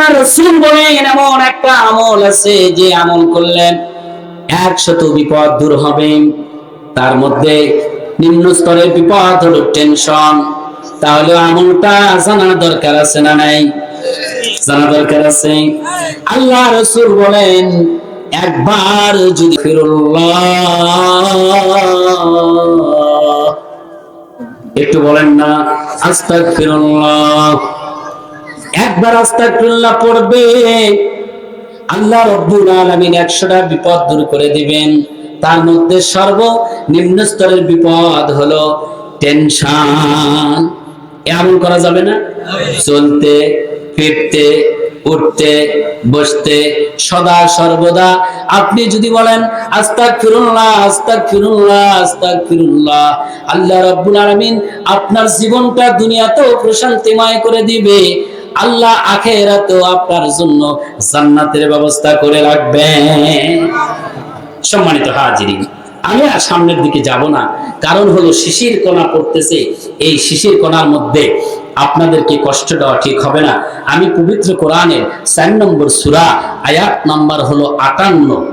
আল্লাহ রসুল বলেন এমন একটা আমল আছে যে আমল করলেন একশত বিপদ দূর হবে। তার মধ্যে নিম্ন স্তরের বিপদ হলো টেনশন। তাহলে আমলটা জানার দরকার আছে না নাই? জানা দরকার আছে। আল্লাহ রসুল বলেন, একবার যদি ফিরুল্লাহ একটু বলেন না, আস্তাগফিরুল্লাহ একবার আস্তাগফিরুল্লাহ পড়বে। আল্লাহ রব্বুল আলামিন 100টা বিপদ দূর করে দিবেন। তার মধ্যে সর্বনিম্ন স্তরের বিপদ হলো টেনশন। এমন করা যাবে না? চলতে, ফিরতে, উঠতে, বসতে, সদা সর্বদা। আপনি যদি বলেন আস্তাক ফিরুল্লাহ আস্তাক ফিরুল্লাহ আস্তাক ফিরুল্লাহ আল্লাহ রাব্বুল আলামিন আপনার জীবনটা দুনিয়াতেও প্রশান্তিময় করে দিবে। আল্লাহ আখেরাতেও আপনার জন্য জান্নাতের ব্যবস্থা করে রাখবেন। সম্মানিত হাজিরিন আমি আর সামনের দিকে যাব না। কারণ হলো শিশির কণা পড়তেছে। এই শিশির কণার মধ্যে আপনাদেরকে কষ্ট দেওয়া ঠিক হবে না। আমি পবিত্র কোরআনের চার নম্বর সুরা আয়াত নাম্বার হলো আটান্ন।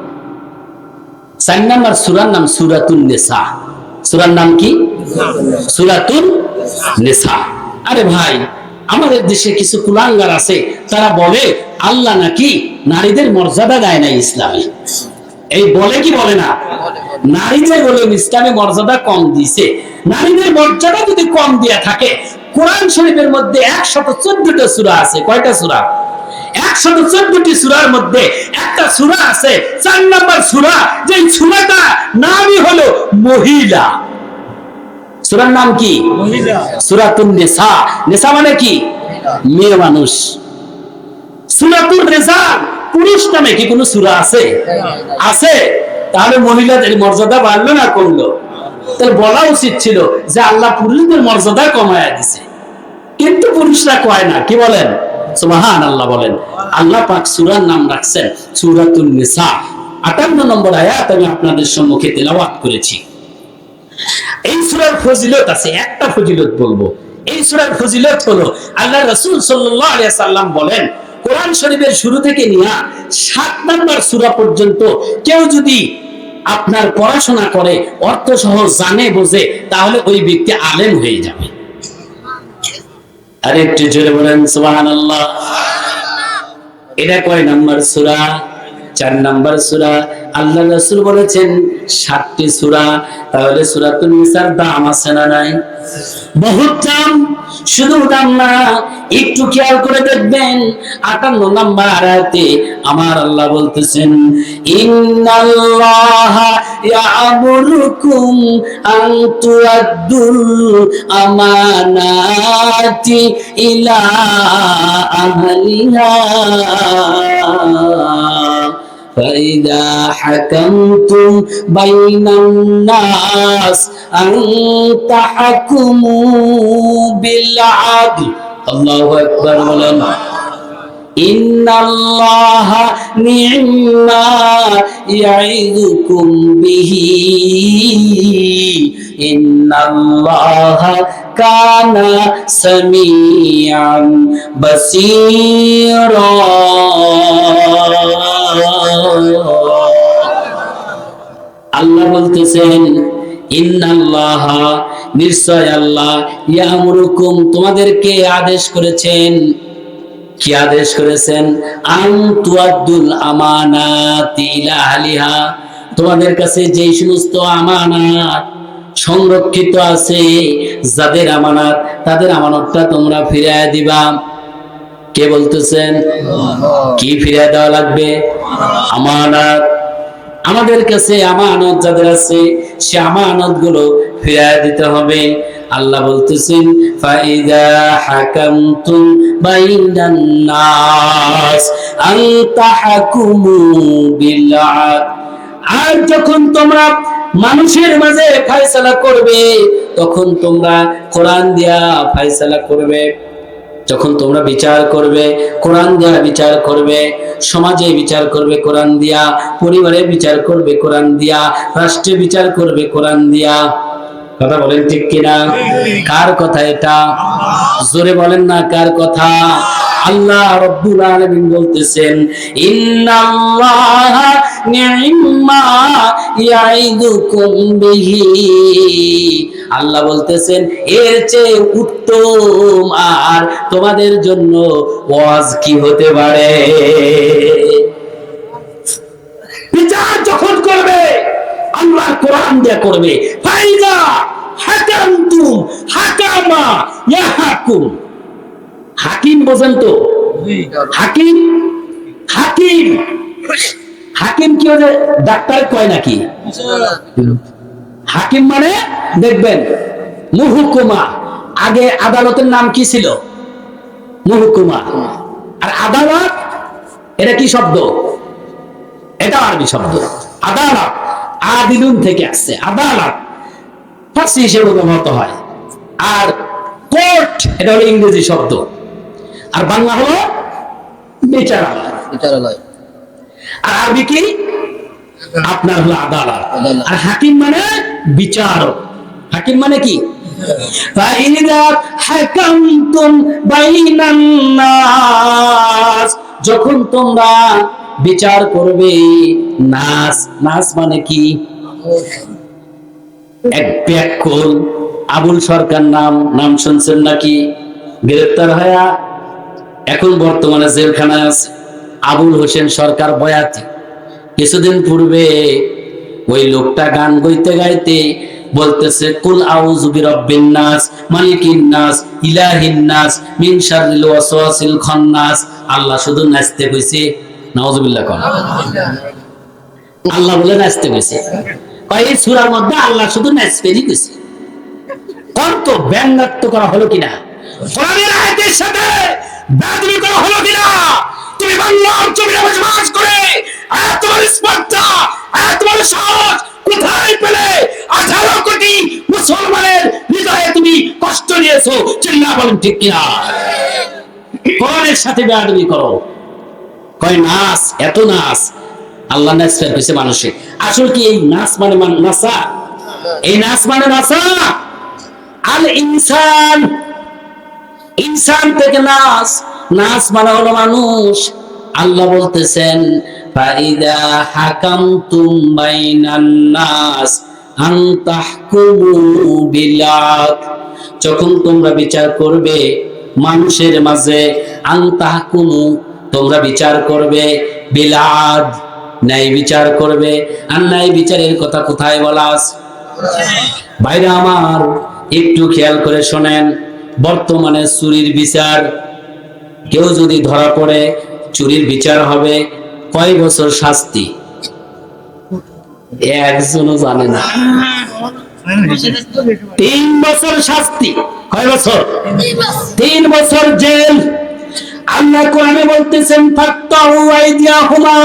চার নম্বর সুরার নাম সুরাতুন নেসা। সুরার নাম কি? সুরাতুন নেসা। আরে ভাই আমাদের দেশে কিছু কুলাঙ্গার আছে, তারা বলে, আল্লাহ নাকি নারীদের মর্যাদা দেয় না ইসলামে। এই বলে কি বলে না? নারী যে বলে ইসলামে মর্যাদা কম দিছে নারীদের মর্যাদা যদি কম দিয়া থাকে, কোরআন শরীফের মধ্যে একশত চোদ্দটা সুরা আছে। কয়টা সুরা? একশত চোদ্দটি সুরার মধ্যে একটা সুরা আছে, চার নম্বর সুরা যে সুরাটা নামই হলো মহিলা। সুরার নাম কি? সুরাতুন নেশা নেশা মানে কি? মেয়ে মানুষ। সুরাতুন নেশা পুরুষ নামে কি কোনো সুরা আছে? আছে। তাহলে মহিলাদের মর্যাদা বাড়লো না করল তাহলে বলা উচিত ছিল যে আল্লাহ পুরুষদের মর্যাদা কমায়া দিছে। কিন্তু পুরুষরা কয় না কি বলেন? সুবহান আল্লাহ বলেন। আল্লাহ পাক সূরার নাম রাখছেন সূরাতুন নিসা। 58 নম্বর আয়াত আমি আপনাদের সম্মুখে তেলাওয়াত করেছি। এই সূরার ফজিলত আছে, একটা ফজিলত বলব। এই সূরার ফজিলত হলো, আল্লাহ রাসূল সাল্লাম বলেন, কোরআন শরীফের শুরু থেকে নিয়ে সাত নাম্বার সূরা পর্যন্ত কেউ যদি আপনার পড়াশোনা করে, অর্থ সহ জানে, বোঝে, তাহলে ওই ব্যক্তি আলেম হয়ে যাবে। আর একটু জোরে বলেন, সুবহানাল্লাহ। এটা কয় নাম্বার সূরা? চার নাম্বার সূরা। আল্লাহ রাসূল বলেছেন, সাতটি সূরা। তাহলে সূরাতুন নিসার দাম আছে না নাই? বহুত দাম। শুধু দাম না, একটু খেয়াল করে দেখবেন, আটান্ন নাম্বার আয়াতে আমার আল্লাহ বলতেছেন, ইন্নাল্লাহা ইয়ামুরুকুম আন তুআদ্দুল আমানাতি ইলা আহলিহা। فإذا حكمتم بين الناس أن تحكموا بالعدل الله أكبر ولما إن الله نعم يعظكم به إن الله كان سميعا بصيرا বলতেছেন ইন্নাল্লাহ নিশ্চয় আল্লাহ ইয়ামুরুকুম তোমাদেরকে আদেশ করেছেন? কি আদেশ করেছেন? আন তুয়াদ্দুল আমানাতি ইলা আহলিহা তোমাদের কাছে যেই সমস্ত আমানাত সংরক্ষিত আছে যাদের আমানত তাদের আমানতটা তোমরা ফিরিয়ে দিবা। কে বলতেছেন? কি ফিরিয়ে দেওয়া লাগবে? আমানত। আমাদের কাছে আমানত যাদের আছে, সে আমানতগুলো ফিরিয়ে দিতে হবে। আল্লাহ বলতেছেন, ফাইদা আর যখন তোমরা মানুষের মাঝে ফায়সালা করবে, তখন তোমরা কোরআন দিয়া ফায়সালা করবে। যখন তোমরা বিচার করবে, কোরআন দিয়া বিচার করবে, সমাজে বিচার করবে কোরআন দিয়া, পরিবারে বিচার করবে কোরআন দিয়া, রাষ্ট্রে বিচার করবে কোরআন দিয়া। কথা বলেন ঠিক কিনা? কার কথা এটা? জোরে বলেন না কার কথা? আল্লাহ রব্বুল আলামিন বলতেছেন, ইন্নাল্লাহা নি'মা ইয়াইদুকুম বিহি। আল্লাহ বলতেছেন এর চেয়ে উত্তম আর তোমাদের জন্য ওয়াজ কি হতে পারে? বিচার যখন করবে আল্লাহ কোরআন দিয়ে করবে। ফাইজা হাকামতুম হাকামা ইয়াহাকুম। হাকিম বোঝেন তো? হাকিম? হাকিম। হাকিম কি ওদের ডাক্তার কয় নাকি? হাকিম মানে দেখবেন মুহুকুমা। আগে আদালতের নাম কি ছিল? মুহুকুমা। আর আদালত এটা কি শব্দ? এটা আরবি শব্দ। আদালত আদিলুন থেকে আসছে। আদালত ফার্সি হিসেবে ব্যবহৃত হয়। আর কোর্ট এটা হলো ইংরেজি শব্দ। আর বাংলা হলো বিচারালয়। বিচারালয়। আর আরবি কি? আপনার হলো আদালত। আদালত। আর হাকিম মানে বিচারক হাকিম মানে কি? যখন তোমরা বিচার করবে, নাস নাস মানে কি? এক ব্যাকুল। আবুল সরকার নাম নাম শুনছেন নাকি? গ্রেপ্তার হয়া এখন বর্তমানে জেলখানায় আছে। আবুল হোসেন সরকার বয়াতি। কিছুদিন পূর্বে ওই লোকটা গান গইতে গাইতে বলতেছে, কুল আউযু বিরাব্বিন নাস, মালিকিন নাস, ইলাহিন নাস, মিন শাররিল ওয়াসওয়াসিল খান্নাস। আল্লাহ শুধু নাচতে কইছে নাউজুবিল্লাহ কোন। আল্লাহ বলে নাচতে কইছে। কয়, এই সূরার মধ্যে আল্লাহ শুধু নাচতেই কইছে। কত ব্যঙ্গাত্ম করা হলো কিনা? কোরআনের আয়াতের সাথে বেদবি করা হলো কিনা? তুমি বাংলার জমিনে বসবাস করে বড় স্পর্ধা বড় সাহস কোথায় পেলে? আঠারো কোটি মুসলমানের হৃদয়ে তুমি কষ্ট নিয়েছো চিল্লা বলেন ঠিক কিনা? কোরআনের সাথে বেদবি করো। কয় নাচ এত নাচ আল্লাহ কইছে মানুষে। আসলে কি এই নাচ মানে মান- নাচা এই নাচ মানে নাচা আল ইনসান। ইনসান থেকে নাচ নাচ মানে হলো মানুষ। আল্লাহ বলতেছেন যখন তোমরা বিচার করবে, মানুষের মাঝে আন তাহকুমু, তোমরা বিচার করবে বিলাদ ন্যায় বিচার করবে। আর ন্যায় বিচারের কথা কোথায় বলাস ভাইরা আমার, একটু খেয়াল করে শোনেন, বর্তমানে চুরির বিচার কেউ যদি ধরা পড়ে চুরির বিচার হবে, কয় বছর শাস্তি? একজনও জানে না। তিন বছর শাস্তি, কয় বছর? তিন বছর জেল। আল্লাহ কোরআনে বলতেছেন ফাক্তাহু আইদিয়াহুমা।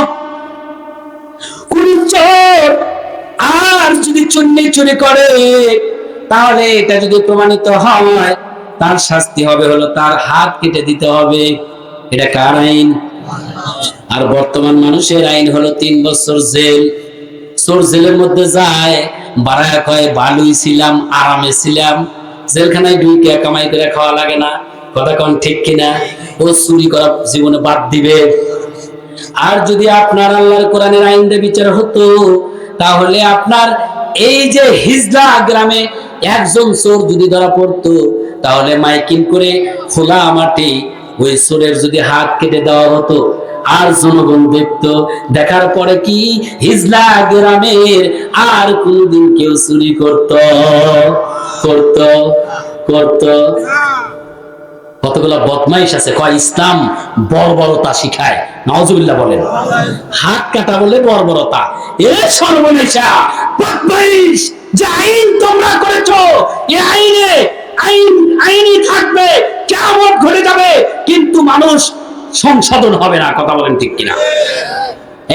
কোন চোর। আর যদি চুন্নি চুরি করে, তাহলে এটা যদি প্রমাণিত হয়, তার শাস্তি হবে হলো তার হাত কেটে দিতে হবে। এটা কার আইন? আর বর্তমান মানুষের আইন হলো তিন বছর জেল। চোর জেলের মধ্যে যায় বাড়ায় কয় ভালোই ছিলাম, আরামে ছিলাম। জেলখানায় ঢুকে কামাই করে খাওয়া লাগে না। কথা কোন ঠিক কিনা? ও চুরি করা জীবনে বাদ দিবে। আর যদি আপনার আল্লাহর কোরআনের আইন দিয়ে বিচার হতো, তাহলে আপনার এই যে হিজলা গ্রামে একজন চোর যদি ধরা পড়তো, তাহলে মাইকিং করে খোলা মাঠে ওই চোরের যদি হাত কেটে দেওয়া হতো, আর জনগণ দেখতো। দেখার পরে কি? হিজলা গ্রামের আর কোনদিন কেউ চুরি করত? করত করত। কতগুলো বদমাইশ আছে? কয়, ইসলাম বর্বরতা শিখায়। নওয়াজুবিল্লাহ বলেন। হাত কাটা বলে বর্বরতা। এ সর্বনেশা, বদমাইশ, যে আইন তোমরা করেছ, এ আইনে, আইন, আইনই থাকবে কেমন ঘটে যাবে। কিন্তু মানুষ সংশোধন হবে না, কথা বলেন ঠিক কিনা?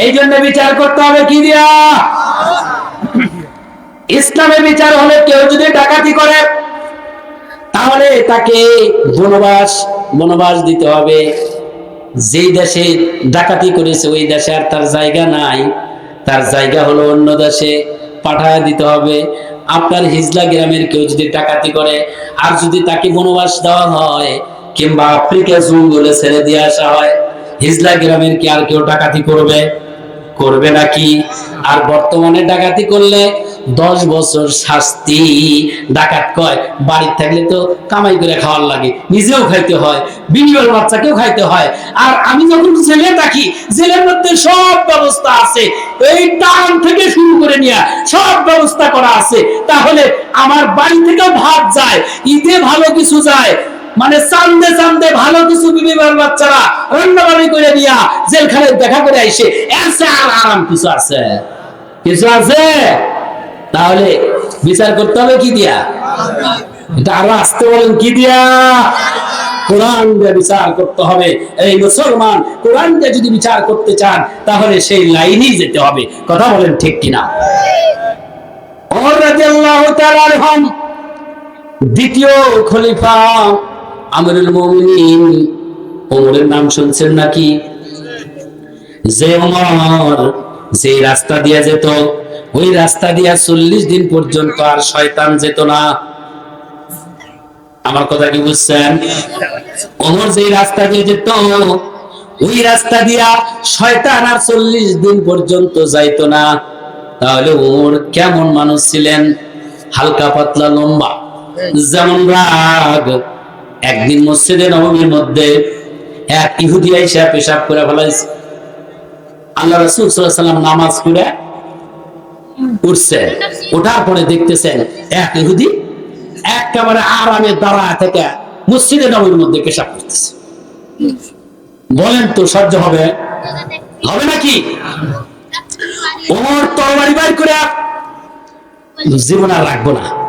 এই জন্য বিচার করতে হবে কি দিয়া? ইসলামে বিচার হলে কেউ যদি ডাকাতি করে, তাহলে তাকে বনবাস বনবাস দিতে হবে। যেই দেশে ডাকাতি করেছে, ওই দেশে আর তার জায়গা নাই। তার জায়গা হলো অন্য দেশে পাঠায় দিতে হবে। আপনার হিজলা গ্রামের কেউ যদি ডাকাতি করে, আর যদি তাকে বনবাস দেওয়া হয় কিংবা আফ্রিকা জঙ্গলে ছেড়ে দিয়ে আসা হয়। হিজলা গ্রামের কি আর কেউ ডাকাতি করবে? করবে নাকি? আর বর্তমানে ডাকাতি করলে দশ বছর শাস্তি। ডাকাত কয় বাড়ির থাকলে তো কামাই করে খাওয়ার লাগে, নিজেও খাইতে হয় বিনিয়োগ বাচ্চাকেও খাইতে হয়। আর আমি যখন জেলে থাকি, জেলের মধ্যে সব ব্যবস্থা আছে। এই টান থেকে শুরু করে নিয়ে সব ব্যবস্থা করা আছে। তাহলে আমার বাড়ি থেকেও ভাত যায়, ঈদে ভালো কিছু যায়। মানে চান্দে চান্দে ভালো কিছু বিবিবার বাচ্চারা রান্না বাড়ি করে নিয়া জেলখানে দেখা করে আইসে, এসে আর আরাম কিছু আছে? কিছু আছে? তাহলে বিচার করতে হবে কি দিয়া? এটা আরও আসতে বলেন কি দিয়া? কোরআন দিয়ে বিচার করতে হবে। এই মুসলমান কোরআন দিয়ে যদি বিচার করতে চান, তাহলে সেই লাইনেই যেতে হবে। কথা বলেন ঠিক কিনা? দ্বিতীয় খলিফা আমিরুল মুমিনিন। ওমরের নাম শুনছেন নাকি? যে ওমর যে রাস্তা দিয়ে যেত, ওই রাস্তা দিয়া চল্লিশ দিন পর্যন্ত আর শয়তান যেত না। আমার কথা কি বুঝছেন? ওমর যে রাস্তা দিয়ে যেত, ওই রাস্তা দিয়া শয়তান আর চল্লিশ দিন পর্যন্ত যাইতো না। তাহলে ওমর কেমন মানুষ ছিলেন? হালকা পাতলা লম্বা, যেমন রাগ একদিন মসজিদে নবমীর মধ্যে এক ইহুদি আইসা পেশাব করে ফেলাইছে। আল্লাহ রসুল সাল্লাম নামাজ করে উঠছে। ওঠার পরে দেখতেছেন এক ইহুদি একেবারে আরামে দাঁড়া থেকে মসজিদে নবমীর মধ্যে পেশাব করতেছে। বলেন তো সহ্য হবে? হবে নাকি? ওমর তরবারি বাইর করে জীবন আর রাখব না।